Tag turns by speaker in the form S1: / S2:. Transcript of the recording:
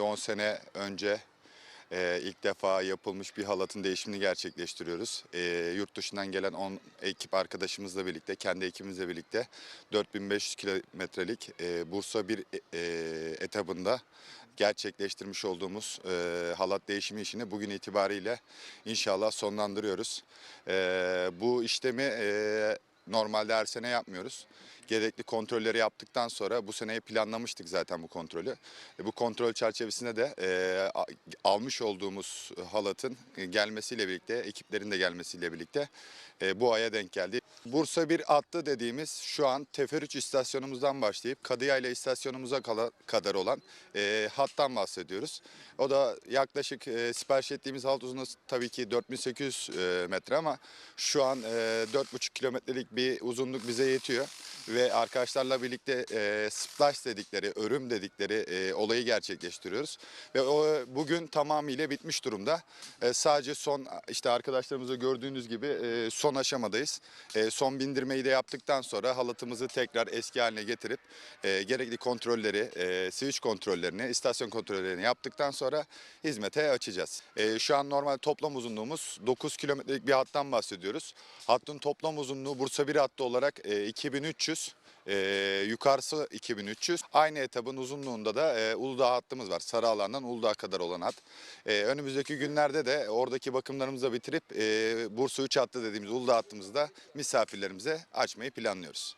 S1: 10 sene önce e, ilk defa yapılmış bir halatın değişimini gerçekleştiriyoruz. E, yurt dışından gelen 10 ekip arkadaşımızla birlikte, kendi ekibimizle birlikte 4500 kilometrelik e, Bursa bir e, etabında gerçekleştirmiş olduğumuz e, halat değişimi işini bugün itibariyle inşallah sonlandırıyoruz. E, bu işlemi e, normalde her sene yapmıyoruz. Gerekli kontrolleri yaptıktan sonra bu seneyi planlamıştık zaten bu kontrolü. E, bu kontrol çerçevesinde de e, almış olduğumuz halatın e, gelmesiyle birlikte, ekiplerin de gelmesiyle birlikte e, bu aya denk geldi. Bursa bir attı dediğimiz şu an Teferüç istasyonumuzdan başlayıp Kadıyayla istasyonumuza kadar olan e, hattan bahsediyoruz. O da yaklaşık e, sipariş ettiğimiz halt uzunluğu tabii ki 4800 e, metre ama şu an e, 4,5 kilometrelik bir uzunluk bize yetiyor. Ve arkadaşlarla birlikte e, splash dedikleri, örüm dedikleri e, olayı gerçekleştiriyoruz. Ve o bugün tamamıyla bitmiş durumda. E, sadece son işte arkadaşlarımızı gördüğünüz gibi e, son aşamadayız. E, son bindirmeyi de yaptıktan sonra halatımızı tekrar eski haline getirip e, gerekli kontrolleri, e, switch kontrollerini, istasyon kontrollerini yaptıktan sonra hizmete açacağız. E, şu an normal toplam uzunluğumuz 9 kilometrelik bir hattan bahsediyoruz. Hattın toplam uzunluğu Bursa bir hattı olarak e, 2300. E, yukarısı 2300. Aynı etabın uzunluğunda da e, Uludağ hattımız var. Sarıalan'dan Uludağ'a kadar olan hat. E, önümüzdeki günlerde de oradaki bakımlarımızı bitirip e, Bursa 3 hattı dediğimiz Uludağ hattımızı da misafirlerimize açmayı planlıyoruz.